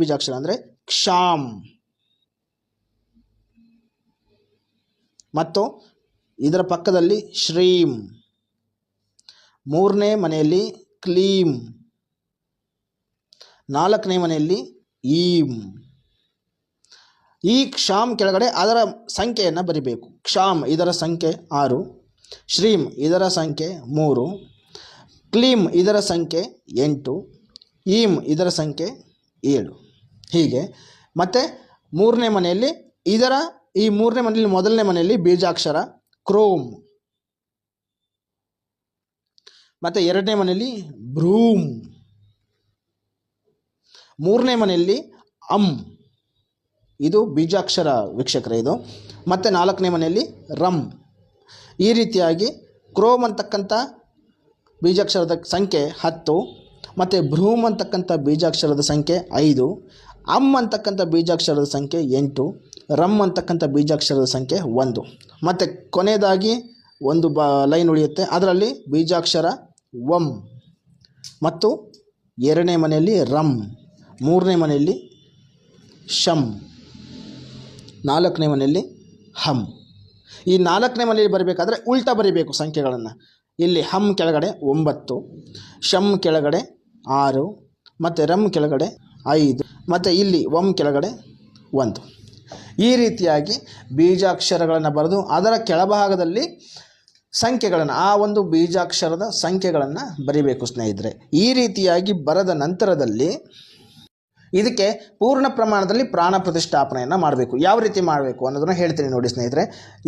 ಬೀಜಾಕ್ಷರ ಅಂದರೆ ಕ್ಷಾಮ್. ಮತ್ತು ಇದರ ಪಕ್ಕದಲ್ಲಿ ಶ್ರೀಂ. ಮೂರನೇ ಮನೆಯಲ್ಲಿ ಕ್ಲೀಂ. ನಾಲ್ಕನೇ ಮನೆಯಲ್ಲಿ ಈಂ. ಈ ಕ್ಷಾಮ್ ಕೆಳಗಡೆ ಅದರ ಸಂಖ್ಯೆಯನ್ನು ಬರಿಬೇಕು. ಕ್ಷಾಮ್, ಇದರ ಸಂಖ್ಯೆ ಆರು. ಶ್ರೀಂ, ಇದರ ಸಂಖ್ಯೆ ಮೂರು. ಕ್ಲೀಂ, ಇದರ ಸಂಖ್ಯೆ ಎಂಟು. ಈಂ, ಇದರ ಸಂಖ್ಯೆ ಏಳು. ಹೀಗೆ. ಮತ್ತು ಮೂರನೇ ಮನೆಯಲ್ಲಿ ಇದರ ಈ ಮೂರನೇ ಮನೆಯಲ್ಲಿ ಮೊದಲನೇ ಮನೆಯಲ್ಲಿ ಬೀಜಾಕ್ಷರ, ಕ್ರೋಮ್. ಮತ್ತು ಎರಡನೇ ಮನೆಯಲ್ಲಿ ಬ್ರೂಮ್. ಮೂರನೇ ಮನೆಯಲ್ಲಿ ಅಂ. ಇದು ಬೀಜಾಕ್ಷರ ವೀಕ್ಷಕರೇ ಇದು. ಮತ್ತು ನಾಲ್ಕನೇ ಮನೆಯಲ್ಲಿ ರಮ್ ಈ ರೀತಿಯಾಗಿ ಕ್ರೋಮ್ ಅಂತಕ್ಕಂಥ ಬೀಜಾಕ್ಷರದ ಸಂಖ್ಯೆ ಹತ್ತು, ಮತ್ತು ಭ್ರೂಮ್ ಅಂತಕ್ಕಂಥ ಬೀಜಾಕ್ಷರದ ಸಂಖ್ಯೆ ಐದು ಅಮ್ ಅಂತಕ್ಕಂಥ ಬೀಜಾಕ್ಷರದ ಸಂಖ್ಯೆ ಎಂಟು, ರಮ್ ಅಂತಕ್ಕಂಥ ಬೀಜಾಕ್ಷರದ ಸಂಖ್ಯೆ ಒಂದು. ಮತ್ತು ಕೊನೆಯದಾಗಿ ಒಂದು ಬ ಲೈನ್ ಉಳಿಯುತ್ತೆ. ಅದರಲ್ಲಿ ಬೀಜಾಕ್ಷರ ಒಂ ಮತ್ತು ಎರಡನೇ ಮನೆಯಲ್ಲಿ ರಮ್, ಮೂರನೇ ಮನೆಯಲ್ಲಿ ಶಮ್, ನಾಲ್ಕನೇ ಮನೆಯಲ್ಲಿ ಹಮ್. ಈ ನಾಲ್ಕನೇ ಮನೆಯಲ್ಲಿ ಬರಬೇಕಾದ್ರೆ ಉಲ್ಟಾ ಬರೀಬೇಕು ಸಂಖ್ಯೆಗಳನ್ನು. ಇಲ್ಲಿ ಹಮ್ ಕೆಳಗಡೆ ಒಂಬತ್ತು, ಶಮ್ ಕೆಳಗಡೆ ಆರು, ಮತ್ತು ರಮ್ ಕೆಳಗಡೆ ಐದು. ಮತ್ತು ಇಲ್ಲಿ ಒಮ್ ಕೆಳಗಡೆ ಒಂದು. ಈ ರೀತಿಯಾಗಿ ಬೀಜಾಕ್ಷರಗಳನ್ನು ಬರೆದು ಅದರ ಕೆಳಭಾಗದಲ್ಲಿ ಸಂಖ್ಯೆಗಳನ್ನು, ಆ ಒಂದು ಬೀಜಾಕ್ಷರದ ಸಂಖ್ಯೆಗಳನ್ನು ಬರಿಬೇಕು ಸ್ನೇಹಿತರೆ. ಈ ರೀತಿಯಾಗಿ ಬರೆದ ನಂತರದಲ್ಲಿ ಇದಕ್ಕೆ ಪೂರ್ಣ ಪ್ರಮಾಣದಲ್ಲಿ ಪ್ರಾಣ ಪ್ರತಿಷ್ಠಾಪನೆಯನ್ನು ಮಾಡಬೇಕು. ಯಾವ ರೀತಿ ಮಾಡಬೇಕು ಅನ್ನೋದನ್ನು ಹೇಳ್ತೀನಿ ನೋಡಿ ಸ್ನೇಹಿತರೆ.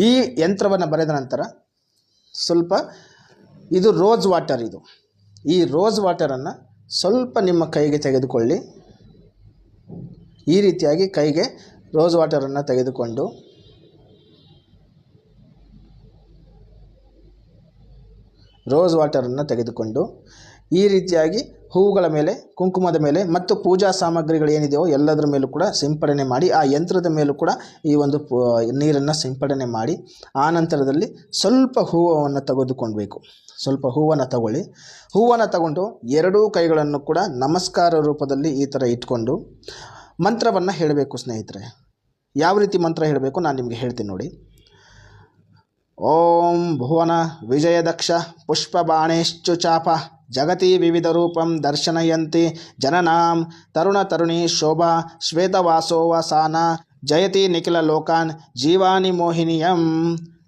ಈ ಯಂತ್ರವನ್ನು ಬರೆದ ನಂತರ ಸ್ವಲ್ಪ ಇದು ರೋಸ್ ವಾಟರ್ ಇದು. ಈ ರೋಸ್ ವಾಟರನ್ನು ಸ್ವಲ್ಪ ನಿಮ್ಮ ಕೈಗೆ ತೆಗೆದುಕೊಳ್ಳಿ. ಈ ರೀತಿಯಾಗಿ ಕೈಗೆ ರೋಸ್ ವಾಟರನ್ನು ತೆಗೆದುಕೊಂಡು ರೋಸ್ ವಾಟರನ್ನು ತೆಗೆದುಕೊಂಡು ಈ ರೀತಿಯಾಗಿ ಹೂವುಗಳ ಮೇಲೆ, ಕುಂಕುಮದ ಮೇಲೆ ಮತ್ತು ಪೂಜಾ ಸಾಮಗ್ರಿಗಳು ಏನಿದೆಯೋ ಎಲ್ಲದರ ಮೇಲೂ ಕೂಡ ಸಿಂಪಡಣೆ ಮಾಡಿ, ಆ ಯಂತ್ರದ ಮೇಲೂ ಕೂಡ ಈ ಒಂದು ನೀರನ್ನು ಸಿಂಪಡಣೆ ಮಾಡಿ, ಆ ನಂತರದಲ್ಲಿ ಸ್ವಲ್ಪ ಹೂವನ್ನು ತೆಗೆದುಕೊಳ್ಬೇಕು. ಸ್ವಲ್ಪ ಹೂವನ್ನು ತಗೊಳ್ಳಿ. ಹೂವನ್ನು ತಗೊಂಡು ಎರಡೂ ಕೈಗಳನ್ನು ಕೂಡ ನಮಸ್ಕಾರ ರೂಪದಲ್ಲಿ ಈ ಥರ ಇಟ್ಕೊಂಡು ಮಂತ್ರವನ್ನು ಹೇಳಬೇಕು ಸ್ನೇಹಿತರೆ. ಯಾವ ರೀತಿ ಮಂತ್ರ ಹೇಳಬೇಕು ನಾನು ನಿಮಗೆ ಹೇಳ್ತೀನಿ ನೋಡಿ. ಓಂ ಭುವನ ವಿಜಯದಕ್ಷ ಪುಷ್ಪಬಾಣೇಶ್ಚು ಚಾಪ ಜಗತಿ ವಿವಿಧ ರೂಪಂ ದರ್ಶನಯಂತಿ ಜನನಾಂ ತರುಣ ತರುಣಿ ಶೋಭಾ ಶ್ವೇತವಾಸೋವಸಾನ ಜಯತಿ ನಿಖಿಲ ಲೋಕಾನ್ ಜೀವಾನಿ ಮೋಹಿನಿಯಂ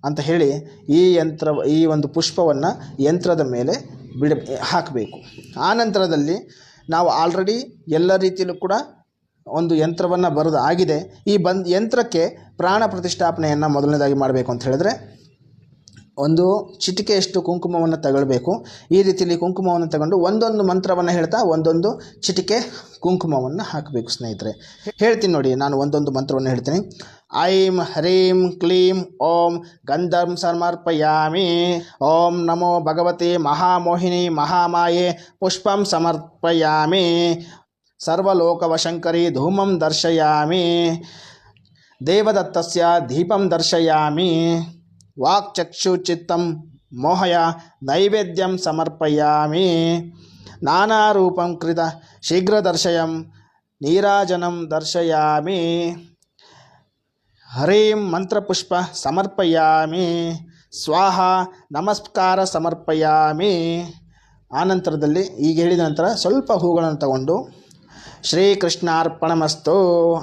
ಅಂತ ಹೇಳಿ ಈ ಯಂತ್ರ ಈ ಒಂದು ಪುಷ್ಪವನ್ನು ಯಂತ್ರದ ಮೇಲೆ ಬಿಡ ಹಾಕಬೇಕು. ಆ ನಂತರದಲ್ಲಿ ನಾವು ಆಲ್ರೆಡಿ ಎಲ್ಲ ರೀತಿಯಲ್ಲೂ ಕೂಡ ಒಂದು ಯಂತ್ರವನ್ನು ಬರೆದು ಆಗಿದೆ. ಈ ಬಂದ್ ಯಂತ್ರಕ್ಕೆ ಪ್ರಾಣ ಪ್ರತಿಷ್ಠಾಪನೆಯನ್ನು ಮೊದಲನೇದಾಗಿ ಮಾಡಬೇಕು ಅಂತ ಹೇಳಿದ್ರೆ, ಒಂದು ಚಿಟಿಕೆಯಷ್ಟು ಕುಂಕುಮವನ್ನು ತಗೊಳ್ಬೇಕು. ಈ ರೀತಿಯಲ್ಲಿ ಕುಂಕುಮವನ್ನು ತಗೊಂಡು ಒಂದೊಂದು ಮಂತ್ರವನ್ನು ಹೇಳ್ತಾ ಒಂದೊಂದು ಚಿಟಿಕೆ ಕುಂಕುಮವನ್ನು ಹಾಕಬೇಕು ಸ್ನೇಹಿತರೆ. ಹೇಳ್ತೀನಿ ನೋಡಿ, ನಾನು ಒಂದೊಂದು ಮಂತ್ರವನ್ನು ಹೇಳ್ತೀನಿ. ಐಂ ಹ್ರೀಂ ಕ್ಲೀಂ ಓಂ ಗಂಧಂ ಸಮರ್ಪಯಾಮಿ. ಓಂ ನಮೋ ಭಗವತಿ ಮಹಾಮೋಹಿನಿ ಮಹಾಮಾಯೆ. ಪುಷ್ಪಂ ಸಮರ್ಪಯಾಮಿ. ಸರ್ವಲೋಕವಶಂಕರಿ ಧೂಮಂ ದರ್ಶಯಾಮಿ. ದೇವದತ್ತಸ್ಯ ದೀಪಂ ದರ್ಶಯಾಮಿ. ವಾಕ್ಚಕ್ಷುಚಿತ್ತಂ ಮೋಹಯ ನೈವೇದ್ಯಂ ಸಮರ್ಪಯಾಮಿ. ನಾನಾರೂಪಂ ಕೃತ ಶೀಘ್ರದರ್ಶಯಂ ನೀರಾಜನಂ ದರ್ಶಯಾಮಿ. ಹರೀಂ ಮಂತ್ರಪುಷ್ಪ ಸಮರ್ಪಯಾಮಿ. ಸ್ವಾಹ ನಮಸ್ಕಾರ ಸಮರ್ಪಯಾಮಿ. ಆನಂತರದಲ್ಲಿ ಈಗ ಹೇಳಿದ ನಂತರ ಸ್ವಲ್ಪ ಹೂಗಳನ್ನು ತಗೊಂಡು ಶ್ರೀಕೃಷ್ಣಾರ್ಪಣಮಸ್ತು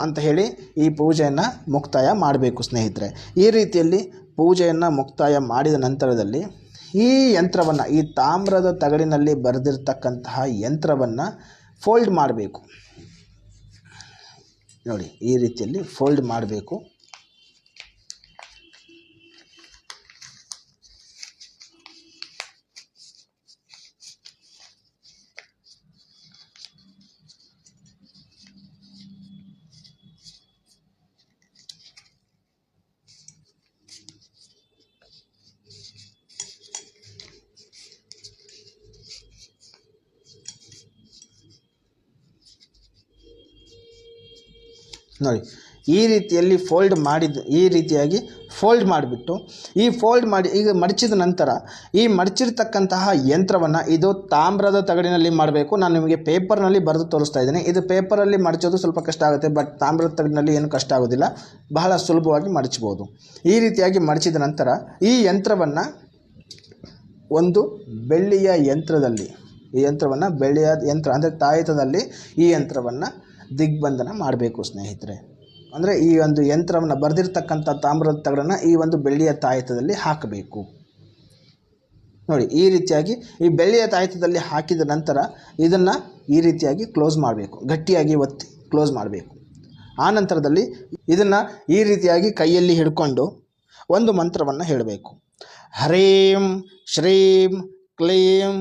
ಅಂತ ಹೇಳಿ ಈ ಪೂಜೆಯನ್ನು ಮುಕ್ತಾಯ ಮಾಡಬೇಕು ಸ್ನೇಹಿತರೆ. ಈ ರೀತಿಯಲ್ಲಿ ಪೂಜೆಯನ್ನು ಮುಕ್ತಾಯ ಮಾಡಿದ ನಂತರದಲ್ಲಿ ಈ ಯಂತ್ರವನ್ನು, ಈ ತಾಮ್ರದ ತಗಡಿನಲ್ಲಿ ಬರೆದಿರ್ತಕ್ಕಂತಹ ಯಂತ್ರವನ್ನು ಫೋಲ್ಡ್ ಮಾಡಬೇಕು. ನೋಡಿ, ಈ ರೀತಿಯಲ್ಲಿ ಫೋಲ್ಡ್ ಮಾಡಬೇಕು. ನೋಡಿ, ಈ ರೀತಿಯಲ್ಲಿ ಫೋಲ್ಡ್ ಮಾಡಿದ, ಈ ರೀತಿಯಾಗಿ ಫೋಲ್ಡ್ ಮಾಡಿಬಿಟ್ಟು, ಈ ಫೋಲ್ಡ್ ಮಾಡಿ, ಈಗ ಮಡಚಿದ ನಂತರ, ಈ ಮಡಚಿರ್ತಕ್ಕಂತಹ ಯಂತ್ರವನ್ನು ಇದು ತಾಮ್ರದ ತಗಡಿನಲ್ಲಿ ಮಾಡಬೇಕು. ನಾನು ನಿಮಗೆ ಪೇಪರ್ನಲ್ಲಿ ಬರೆದು ತೋರಿಸ್ತಾ ಇದ್ದೀನಿ. ಇದು ಪೇಪರಲ್ಲಿ ಮಡಚೋದು ಸ್ವಲ್ಪ ಕಷ್ಟ ಆಗುತ್ತೆ, ಬಟ್ ತಾಮ್ರದ ತಗಡಿನಲ್ಲಿ ಏನು ಕಷ್ಟ ಆಗೋದಿಲ್ಲ. ಬಹಳ ಸುಲಭವಾಗಿ ಮಡಚ್ಬೋದು. ಈ ರೀತಿಯಾಗಿ ಮಡಚಿದ ನಂತರ, ಈ ಯಂತ್ರವನ್ನು ಒಂದು ಬೆಳ್ಳಿಯ ಯಂತ್ರದಲ್ಲಿ, ಈ ಯಂತ್ರವನ್ನು ಬೆಳ್ಳಿಯ ಯಂತ್ರ, ಅಂದರೆ ತಾಯಿತದಲ್ಲಿ ಈ ಯಂತ್ರವನ್ನು ದಿಗ್ಬಂಧನ ಮಾಡಬೇಕು ಸ್ನೇಹಿತರೆ. ಅಂದರೆ ಈ ಒಂದು ಯಂತ್ರವನ್ನು ಬರೆದಿರ್ತಕ್ಕಂಥ ತಾಮ್ರದ ತಗಡನ್ನು ಈ ಒಂದು ಬೆಳ್ಳಿಯ ತಾಯತದಲ್ಲಿ ಹಾಕಬೇಕು. ನೋಡಿ, ಈ ರೀತಿಯಾಗಿ ಈ ಬೆಳ್ಳಿಯ ತಾಯತದಲ್ಲಿ ಹಾಕಿದ ನಂತರ ಇದನ್ನು ಈ ರೀತಿಯಾಗಿ ಕ್ಲೋಸ್ ಮಾಡಬೇಕು. ಗಟ್ಟಿಯಾಗಿ ಒತ್ತಿ ಕ್ಲೋಸ್ ಮಾಡಬೇಕು. ಆ ನಂತರದಲ್ಲಿ ಇದನ್ನು ಈ ರೀತಿಯಾಗಿ ಕೈಯಲ್ಲಿ ಹಿಡ್ಕೊಂಡು ಒಂದು ಮಂತ್ರವನ್ನು ಹೇಳಬೇಕು. ಹ್ರೀಂ ಶ್ರೀಂ ಕ್ಲೀಂ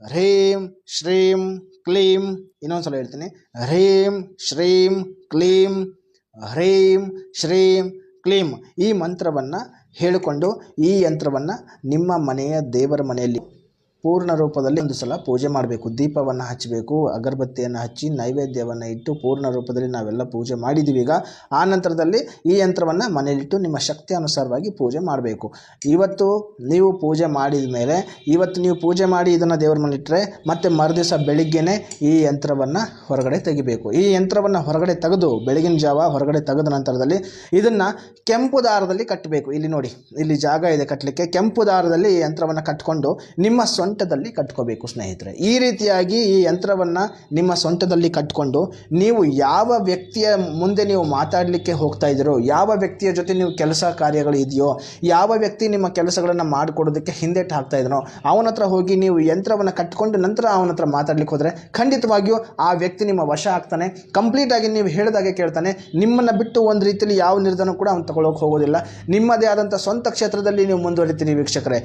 ಹ್ರೀಂ ಶ್ರೀಂ ಕ್ಲೀಂ, ಇನ್ನೊಂದು ಸಲ ಹೇಳ್ತೀನಿ. ಹ್ರೀಂ, ಶ್ರೀಂ, ಕ್ಲೀಂ, ಹ್ರೀಂ, ಶ್ರೀಂ, ಕ್ಲೀಂ ಈ ಮಂತ್ರವನ್ನು ಹೇಳಿಕೊಂಡು ಈ ಯಂತ್ರವನ್ನು ನಿಮ್ಮ ಮನೆಯ ದೇವರ ಮನೆಯಲ್ಲಿ ಪೂರ್ಣ ರೂಪದಲ್ಲಿ ಒಂದು ಸಲ ಪೂಜೆ ಮಾಡಬೇಕು. ದೀಪವನ್ನು ಹಚ್ಚಬೇಕು ಅಗರಬತ್ತಿಯನ್ನು ಹಚ್ಚಿ ನೈವೇದ್ಯವನ್ನು ಇಟ್ಟು ಪೂರ್ಣ ರೂಪದಲ್ಲಿ ನಾವೆಲ್ಲ ಪೂಜೆ ಮಾಡಿದ್ದೀವಿ ಈಗ ಆ ನಂತರದಲ್ಲಿ ಈ ಯಂತ್ರವನ್ನು ಮನೆಯಲ್ಲಿಟ್ಟು ನಿಮ್ಮ ಶಕ್ತಿ ಅನುಸಾರವಾಗಿ ಪೂಜೆ ಮಾಡಬೇಕು. ಇವತ್ತು ನೀವು ಪೂಜೆ ಮಾಡಿದ ಮೇಲೆ, ಇವತ್ತು ನೀವು ಪೂಜೆ ಮಾಡಿ ಇದನ್ನು ದೇವರ ಮನೆಯಿಟ್ಟರೆ ಮತ್ತೆ ಮರುದಿವಸ ಬೆಳಿಗ್ಗೆನೆ ಈ ಯಂತ್ರವನ್ನು ಹೊರಗಡೆ ತೆಗಿಬೇಕು. ಈ ಯಂತ್ರವನ್ನು ಹೊರಗಡೆ ತೆಗೆದು ಬೆಳಗಿನ ಜಾವ ಹೊರಗಡೆ ತೆಗೆದ ನಂತರದಲ್ಲಿ ಇದನ್ನು ಕೆಂಪು ದಾರದಲ್ಲಿ ಕಟ್ಟಬೇಕು. ಇಲ್ಲಿ ನೋಡಿ, ಇಲ್ಲಿ ಜಾಗ ಇದೆ ಕಟ್ಟಲಿಕ್ಕೆ ಕೆಂಪು ದಾರದಲ್ಲಿ ಈ ಯಂತ್ರವನ್ನು ಕಟ್ಕೊಂಡು ನಿಮ್ಮ ಸೊಂಟದಲ್ಲಿ ಕಟ್ಕೋಬೇಕು ಸ್ನೇಹಿತರೆ. ಈ ರೀತಿಯಾಗಿ ಈ ಯಂತ್ರವನ್ನು ನಿಮ್ಮ ಸೊಂಟದಲ್ಲಿ ಕಟ್ಕೊಂಡು ನೀವು ಯಾವ ವ್ಯಕ್ತಿಯ ಮುಂದೆ ನೀವು ಮಾತಾಡಲಿಕ್ಕೆ ಹೋಗ್ತಾ ಇದ್ದೀರೋ, ಯಾವ ವ್ಯಕ್ತಿಯ ಜೊತೆ ನೀವು ಕೆಲಸ ಕಾರ್ಯಗಳು ಇದೆಯೋ, ಯಾವ ವ್ಯಕ್ತಿ ನಿಮ್ಮ ಕೆಲಸಗಳನ್ನು ಮಾಡಿಕೊಡೋದಕ್ಕೆ ಹಿಂದೆಟ್ಟು ಹಾಕ್ತಾ ಇದ್ದಾನೋ, ಅವನ ಹತ್ರ ಹೋಗಿ ನೀವು ಯಂತ್ರವನ್ನು ಕಟ್ಕೊಂಡು ನಂತರ ಅವನ ಹತ್ರ ಮಾತಾಡ್ಲಿಕ್ಕೆ ಹೋದರೆ ಖಂಡಿತವಾಗಿಯೂ ಆ ವ್ಯಕ್ತಿ ನಿಮ್ಮ ವಶ ಆಗ್ತಾನೆ. ಕಂಪ್ಲೀಟಾಗಿ ನೀವು ಹೇಳಿದಾಗೆ ಕೇಳ್ತಾನೆ. ನಿಮ್ಮನ್ನು ಬಿಟ್ಟು ಒಂದು ರೀತಿಯಲ್ಲಿ ಯಾವ ನಿರ್ಧಾರ ಕೂಡ ಅವ್ನು ತಗೊಳ್ಳೋಕೆ ಹೋಗೋದಿಲ್ಲ. ನಿಮ್ಮದೇ ಆದಂಥ ಸ್ವಂತ ಕ್ಷೇತ್ರದಲ್ಲಿ ನೀವು ಮುಂದುವರಿತೀರಿ ವೀಕ್ಷಕರೇ.